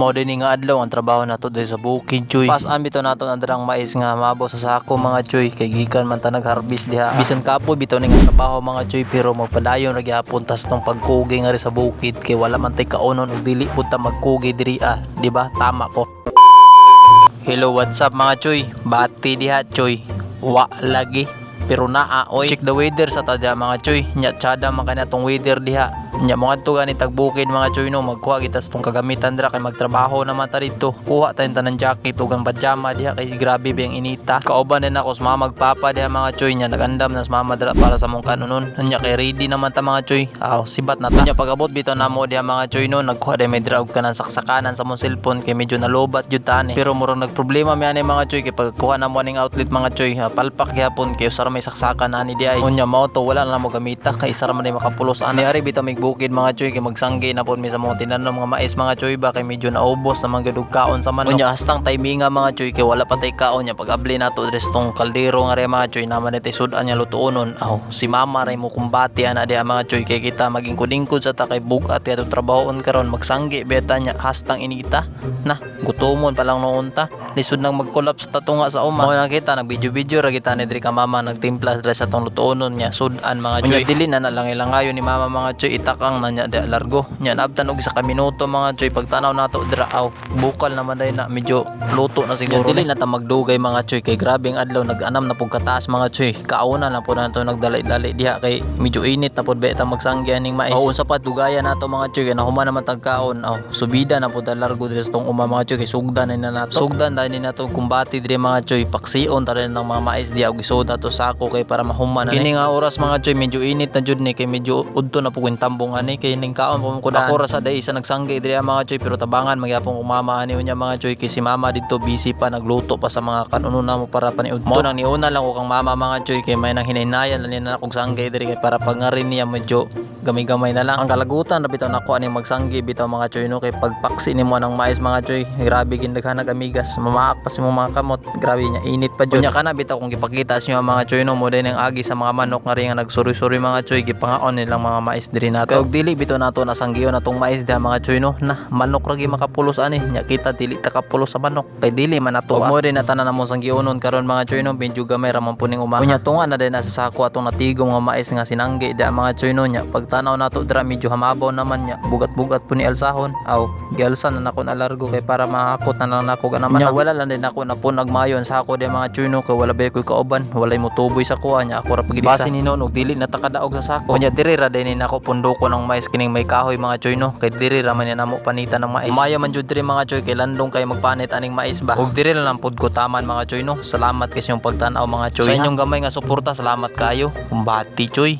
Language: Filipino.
Mao din nga adlaw ang trabaho nato diri sa bukid choy. Pas ambito nato ang darang mais nga mabaw sa sako mga choy kay gikan man ta nag-harvest diha. Bisan kapoy bitaw ning trabaho mga choy pero magpadayon ra gyapon tas tong pagkugi nga sa bukid kay wala man tay kaunon ug dili pud ta magkugi diri ah, di ba? Tama ko. Hello, what's up mga choy? Bati diha choy. Wa lagi pero naa oy. Check the weather sa tadya mga choy nya tsada man kana tong weather diha. Nya mo adto gani tagbukid mga choy no? Magkuha kita sa tong kagamitan dira kay magtrabaho naman ta dito. Kuha tayo tanan jacket ug ang pajama diha kay grabe biyang inita. Kauban din ako sa mga magpapa diha mga choy nya nagandam na sa mama dira para sa mong kanunon nya kay ready naman ta mga choy aw sibat na ta. Nya pagabot bitaw namo diha mga choy no? Nagkuha day may dira og kanang saksakanan sa mong cellphone kay medyo nalobat jud tani pero murang nagproblema mi ani mga choy kay pagkuha na mo ning outlet mga choy ha, palpak gyapon kay usara may saksakan ani di ay. Unya mao to wala na mo gamita. Kay isara man makapulos ani. Ari bitaw mig bukid mga choy kay magsangge na pud mi sa mga tinanom mga mais mga choy ba? Kay medyo naubos na mga gadug kaon sa manok. Unya hastang timinga mga choy kay wala pa tay kaon. Nya pag abli nato dres tong kaldero nga re mga choy naman ite sudan nya lutuonon aw si mama ray mo kumbati ana di mga choy kay kita maging kudingkod sa ta kay bugat kay atong trabahoon karon. Magsangge beta nya hastang inita. Na gutomon pa lang noon ta. Lisod nang mag-collapse ta to nga sa uma. Mo nakita nag video video ra kita ni diri ka mama nagtimpla dre sa tong lutuonon nya sudan mga choy dili na nalang ilangayon ni mama mga choy itakang na nya di largo nya naabtan og isa ka minuto mga choy pagtanaw nato dira aw bukal naman day na. Medyo luto na siguro dili na. ta magdugay mga choy kay grabe ang adlaw nag-anam na pug kataas mga choy kauna na po nato nagdalay-dali diha. Kay medyo init na pud beta magsanggi aning mais. Oo unsa pa dugayan nato mga choy kay nahuman naman tagkaon. Aw subida na pud largo diri sa tong uma mga choy kay sugdan na nato. Sugdan na ni nato kumbati diri mga choy paksiyon ta ng mga mais diha og isoda to sako kay para mahuman na kini nga oras mga choy medyo init na jud ni kay medyo udto na pug yung tambong ani kay ning kaon po ko ako ra sa day isa nagsanggi diri ang mga choy pero tabangan magyapon umama ani unya mga choy kay si mama dito busy pa nagluto pa sa mga kanuno na mo para paniud mo nang niuna lang ko kang mama mga choy kay may nang hinaynayan lang na akong sanggi diri kay para pangarin niya medyo gamay-gamay na lang ang kalagutan. Na bitaw nako ani magsanggi. Bitaw mga choy no? Kay pagpaksi nimo ng mais mga choy. Grabe gindaghan amigas. Mamaak pa si mo mga kamot. Grabe niya init pa jud nya kana bitaw kung gipakita sa inyo ang mga choy no? Mo din ang agi sa mga manok nga rin nga nagsuri-suri mga choy. Gipangaon nilang mga mais diri nato kay og dili bitaw nato nasanggiyon natong mais diha mga choy no? Na manok ra gi makapulos ani. Nya kita dili ta kapulos sa manok. Kay dili man nato mo din na tanan na mo sanggiyonon karon mga choy no? Medyo gamay ra man puning umaha unya tunga na din na sa sako atong natigom nga mais nga sinanggi diha mga choy no? Nya pagtanaw nato dira medyo hamabaw naman nya bugat-bugat po ni alsahon. Aw gialsan na nako na largo kay para mahakot na lang nako ganaman nya wala lang din ako na po nagmayon sa ako di mga chuno. Kay wala ba koy kauban? Walay mo tuboy sa kuha nya ako ra pagidisa base ni noon og dili na takadaog sa sako. Nya diri ra din nako pundoko ng mais kining may kahoy mga chuno. Kay diri ra man ni namo panita ng mais. Maya man jud diri mga choy kay landong kay magpanit aning mais ba? Og diri lang pud ko taman mga choy no? Salamat kasi yung pagtan-aw mga choy sa inyong gamay nga suporta salamat kayo kumbati choy